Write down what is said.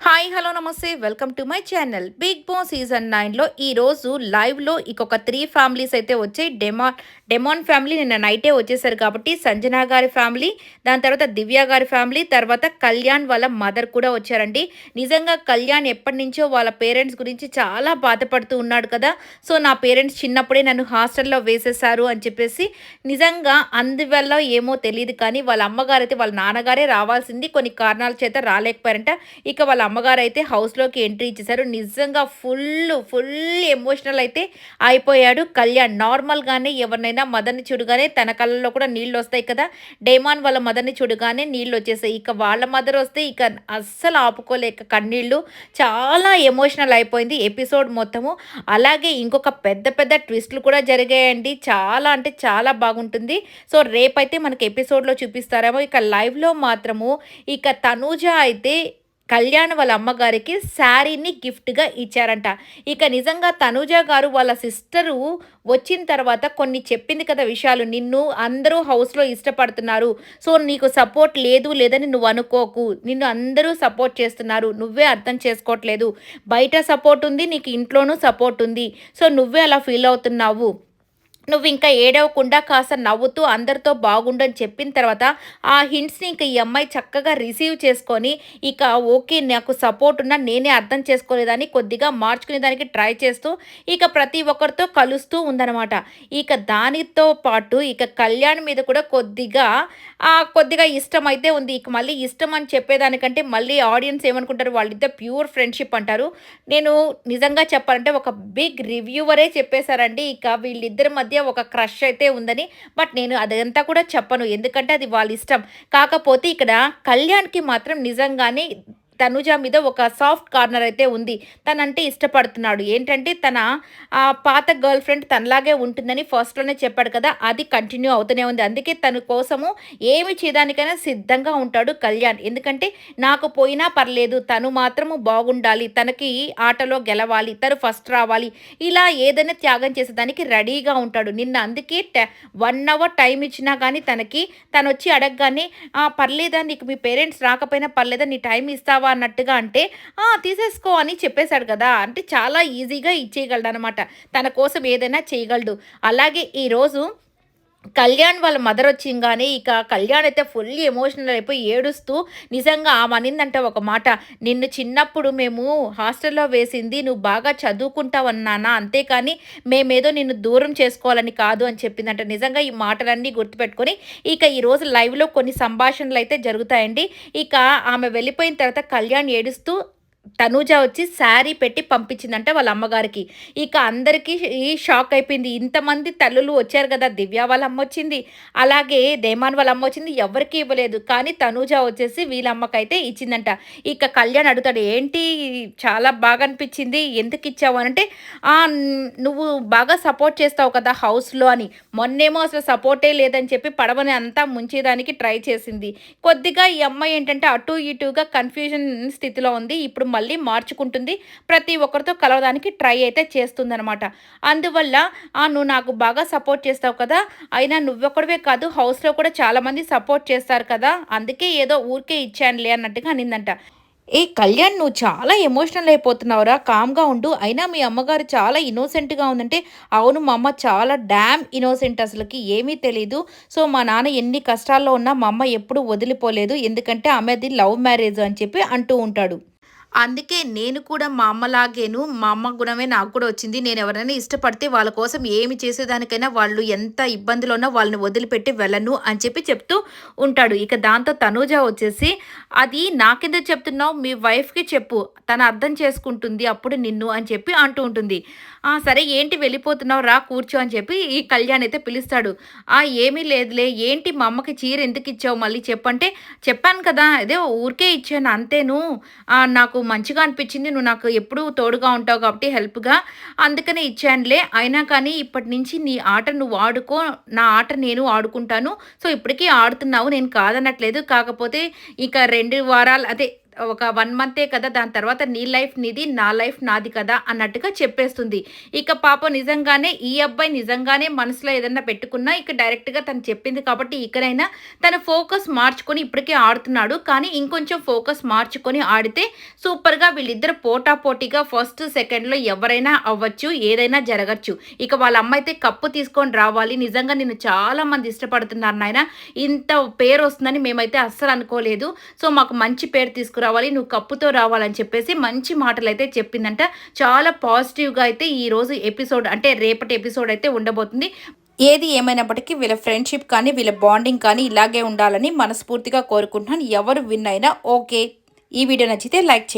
Hi hello నమస్తే. Welcome to my channel. Bigg Boss season నైన్లో ఈరోజు లైవ్లో ఇంకొక త్రీ ఫ్యామిలీస్ అయితే వచ్చాయి డెమాన్ డెమాన్ ఫ్యామిలీ నిన్న నైటే వచ్చేసారు కాబట్టి సంజన గారి ఫ్యామిలీ దాని తర్వాత దివ్య గారి ఫ్యామిలీ తర్వాత కళ్యాణ్ వాళ్ళ మదర్ కూడా వచ్చారండి. నిజంగా కళ్యాణ్ ఎప్పటి నుంచో వాళ్ళ పేరెంట్స్ గురించి చాలా బాధపడుతూ ఉన్నాడు కదా. సో నా పేరెంట్స్ చిన్నప్పుడే నన్ను హాస్టల్లో వేసేసారు అని చెప్పేసి నిజంగా అందువల్ల ఏమో తెలియదు కానీ వాళ్ళ అమ్మగారు అయితే వాళ్ళ నాన్నగారే రావాల్సింది. కొన్ని కారణాల చేత రాలేకపోయారంట. ఇక వాళ్ళ అమ్మగారు అయితే హౌస్లోకి ఎంట్రీ ఇచ్చేశారు నిజంగా ఫుల్ ఫుల్ ఎమోషనల్ అయితే అయిపోయాడు కళ్యాణ్. నార్మల్గానే ఎవరినైనా మదర్ని చూడగానే తన కళ్ళలో కూడా నీళ్ళు వస్తాయి కదా. డేమాన్ వాళ్ళ మదర్ని చూడగానే నీళ్ళు వచ్చేసాయి ఇక వాళ్ళ మదర్ వస్తే ఇక అస్సలు ఆపుకోలేక కన్నీళ్ళు. చాలా ఎమోషనల్ అయిపోయింది ఎపిసోడ్ మొత్తము. అలాగే ఇంకొక పెద్ద పెద్ద ట్విస్ట్లు కూడా జరిగాయండి. చాలా అంటే చాలా బాగుంటుంది. సో రేపైతే మనకి ఎపిసోడ్లో చూపిస్తారేమో. ఇక లైవ్లో మాత్రము ఇక తనూజ అయితే కళ్యాణ్ వాళ్ళ అమ్మగారికి శారీని గిఫ్ట్గా ఇచ్చారంట. ఇక నిజంగా తనూజ గారు వాళ్ళ సిస్టరు వచ్చిన తర్వాత కొన్ని చెప్పింది కదా విషయాలు. నిన్ను అందరూ హౌస్లో ఇష్టపడుతున్నారు. సో నీకు సపోర్ట్ లేదు లేదని నువ్వు అనుకోకు. నిన్ను అందరూ సపోర్ట్ చేస్తున్నారు. నువ్వే అర్థం చేసుకోవట్లేదు. బయట సపోర్ట్ ఉంది నీకు ఇంట్లోనూ సపోర్ట్ ఉంది. సో నువ్వే అలా ఫీల్ అవుతున్నావు. నువ్వు ఇంకా ఏడవకుండా కాస్త నవ్వుతూ అందరితో బాగుండని చెప్పిన తర్వాత ఆ హింట్స్ని ఇంకా ఈ అమ్మాయి చక్కగా రిసీవ్ చేసుకొని ఇక ఓకే నాకు సపోర్ట్ ఉన్నా నేనే అర్థం చేసుకోలేదని కొద్దిగా మార్చుకునే దానికి ట్రై చేస్తూ ఇక ప్రతి ఒక్కరితో కలుస్తూ ఉందన్నమాట. ఇక దానితో పాటు ఇక కళ్యాణ్ మీద కూడా కొద్దిగా కొద్దిగా ఇష్టం అయితే ఉంది. ఇక మళ్ళీ ఇష్టం అని చెప్పేదానికంటే మళ్ళీ ఆడియన్స్ ఏమనుకుంటారు? వాళ్ళిద్దరు ప్యూర్ ఫ్రెండ్షిప్ అంటారు. నేను నిజంగా చెప్పాలంటే ఒక బిగ్ రివ్యూవరే చెప్పేశారండి. ఇక వీళ్ళిద్దరి మధ్య ఒక క్రష్ అయితే ఉందని బట్ నేను అదంతా కూడా చెప్పను. ఎందుకంటే అది వాళ్ళ ఇష్టం. కాకపోతే ఇక్కడ కళ్యాణ్కి మాత్రం నిజంగానే తనుజ మీద ఒక సాఫ్ట్ కార్నర్ అయితే ఉంది. తనంటే ఇష్టపడుతున్నాడు. ఏంటంటే తన పాత గర్ల్ ఫ్రెండ్ తనలాగే ఉంటుందని ఫస్ట్లోనే చెప్పాడు కదా. అది కంటిన్యూ అవుతూనే ఉంది. అందుకే తన కోసము ఏమి చేయడానికైనా సిద్ధంగా ఉంటాడు కళ్యాణ్. ఎందుకంటే నాకు పోయినా పర్లేదు తను మాత్రము బాగుండాలి తనకి ఆటలో గెలవాలి తను ఫస్ట్ రావాలి ఇలా ఏదైనా త్యాగం చేసేదానికి రెడీగా ఉంటాడు. నిన్న అందుకే వన్ అవర్ టైం ఇచ్చినా కానీ తనకి తను వచ్చి అడగగానే పర్లేదా నీకు మీ పేరెంట్స్ రాకపోయినా పర్లేదా నీ టైం ఇస్తావా అన్నట్టుగా అంటే తీసేసుకో అని చెప్పేశాడు కదా. అంటే చాలా ఈజీగా ఇచ్చేయగలడు అనమాట తన కోసం ఏదైనా చేయగలడు. అలాగే ఈరోజు కళ్యాణ్ వాళ్ళ మదర్ వచ్చింగానే ఇక కళ్యాణ్ అయితే ఫుల్ ఎమోషనల్ అయిపోయి ఏడుస్తూ నిజంగా ఆమె అనిందంటే ఒక మాట నిన్ను చిన్నప్పుడు మేము హాస్టల్లో వేసింది నువ్వు బాగా చదువుకుంటావన్నానా అంతేకాని మేమేదో నిన్ను దూరం చేసుకోవాలని కాదు అని చెప్పిందంట. నిజంగా ఈ మాటలన్నీ గుర్తుపెట్టుకొని ఇక ఈరోజు లైవ్లో కొన్ని సంభాషణలు అయితే జరుగుతాయండి. ఇక ఆమె వెళ్ళిపోయిన తర్వాత కళ్యాణ్ ఏడుస్తూ తనూజ వచ్చి శారీ పెట్టి పంపించిందంట వాళ్ళ అమ్మగారికి. ఇక అందరికీ ఈ షాక్ అయిపోయింది. ఇంతమంది తల్లులు వచ్చారు కదా దివ్య వాళ్ళ అమ్మ వచ్చింది. అలాగే దేమాన్ వాళ్ళ అమ్మ వచ్చింది ఎవరికి ఇవ్వలేదు. కానీ తనూజ వచ్చేసి వీళ్ళ అమ్మకైతే ఇచ్చిందంట. ఇక కళ్యాణ్ అడుగుతాడు ఏంటి చాలా బాగా అనిపించింది ఎందుకు ఇచ్చావు? అంటే నువ్వు బాగా సపోర్ట్ చేస్తావు కదా హౌస్లో అని. మొన్నేమో అసలు సపోర్టే లేదని చెప్పి పడవని అంతా ముంచేదానికి ట్రై చేసింది. కొద్దిగా ఈ అమ్మాయి ఏంటంటే అటు ఇటుగా కన్ఫ్యూజన్ స్థితిలో ఉంది. ఇప్పుడు మళ్ళీ మార్చుకుంటుంది. ప్రతి ఒక్కరితో కలవడానికి ట్రై అయితే చేస్తుందనమాట అందువల్ల నువ్వు నాకు బాగా సపోర్ట్ చేస్తావు కదా. అయినా నువ్వొక్కడవే కాదు హౌస్లో కూడా చాలామంది సపోర్ట్ చేస్తారు కదా. అందుకే ఏదో ఊరికే ఇచ్చానులే అన్నట్టుగా అనిందంట. ఏ కళ్యాణ్ నువ్వు చాలా ఎమోషనల్ అయిపోతున్నావురా. కామ్గా ఉండు. అయినా మీ అమ్మగారు చాలా ఇన్నోసెంట్గా ఉందంటే అవును మా అమ్మ చాలా డ్యామ్ ఇన్నోసెంట్ అసలుకి. ఏమీ తెలియదు సో మా నాన్న ఎన్ని కష్టాల్లో ఉన్నా మా అమ్మ ఎప్పుడూ వదిలిపోలేదు. ఎందుకంటే ఆమెది లవ్ మ్యారేజ్ అని చెప్పి అంటూ ఉంటాడు. అందుకే నేను కూడా మా అమ్మలాగేను మా అమ్మ గుణమే నాకు కూడా వచ్చింది. నేను ఎవరైనా ఇష్టపడితే వాళ్ళ కోసం ఏమి చేసేదానికైనా వాళ్ళు ఎంత ఇబ్బందులు ఉన్నా వాళ్ళని వదిలిపెట్టి వెళ్ళను అని చెప్పి చెప్తూ ఉంటాడు. ఇక దాంతో తనూజ వచ్చేసి అది నాకెందుకు చెప్తున్నావు? మీ వైఫ్కి చెప్పు. తను అర్థం చేసుకుంటుంది అప్పుడు నిన్ను అని చెప్పి అంటూ ఉంటుంది. సరే ఏంటి వెళ్ళిపోతున్నావు? రా కూర్చో అని చెప్పి ఈ కళ్యాణ్ అయితే పిలుస్తాడు. ఆ ఏమీ లేదులే. ఏంటి మా అమ్మకి చీర ఎందుకు ఇచ్చావు? మళ్ళీ చెప్పంటే చెప్పాను కదా. అదే ఊరికే ఇచ్చాను అంతేను. నాకు మంచిగా అనిపించింది. నువ్వు నాకు ఎప్పుడు తోడుగా ఉంటావు కాబట్టి హెల్ప్గా అందుకనే ఇచ్చానులే. అయినా కానీ ఇప్పటి నుంచి నీ ఆట నువ్వు ఆడుకో. నా ఆట నేను ఆడుకుంటాను. సో ఇప్పటికీ ఆడుతున్నావు. నేను కాదనట్లేదు. కాకపోతే ఇక రెండు వారాలు అదే ఒక వన్ మంతే కదా దాని తర్వాత నీ లైఫ్ నీది నా లైఫ్ నాది కదా అన్నట్టుగా చెప్పేస్తుంది. ఇక పాప నిజంగానే ఈ అబ్బాయి నిజంగానే మనసులో ఏదన్నా పెట్టుకున్నా ఇక డైరెక్ట్గా తను చెప్పింది కాబట్టి ఇకనైనా తన ఫోకస్ మార్చుకొని ఇప్పటికే ఆడుతున్నాడు. కానీ ఇంకొంచెం ఫోకస్ మార్చుకొని ఆడితే సూపర్గా వీళ్ళిద్దరు పోటా పోటీగా ఫస్ట్ సెకండ్లో ఎవరైనా అవ్వచ్చు ఏదైనా జరగచ్చు. ఇక వాళ్ళ అమ్మ అయితే కప్పు తీసుకొని రావాలి. నిజంగా నిన్ను చాలా మంది ఇష్టపడుతున్నారు నాయన. ఇంత పేరు వస్తుందని మేమైతే అస్సలు అనుకోలేదు. సో మాకు మంచి పేరు తీసుకురావాలి నువ్వు కప్పుతో రావాలని చెప్పేసి మంచి మాటలు అయితే చెప్పిందంట. చాలా పాజిటివ్గా అయితే ఈ రోజు ఎపిసోడ్ అంటే రేపటి ఎపిసోడ్ అయితే ఉండబోతుంది. ఏది ఏమైనప్పటికీ వీళ్ళ ఫ్రెండ్షిప్ కానీ వీళ్ళ బాండింగ్ కానీ ఇలాగే ఉండాలని మనస్ఫూర్తిగా కోరుకుంటున్నాను. ఎవరు విన్ అయినా ఓకే. ఈ వీడియో నచ్చితే లైక్ చేయండి.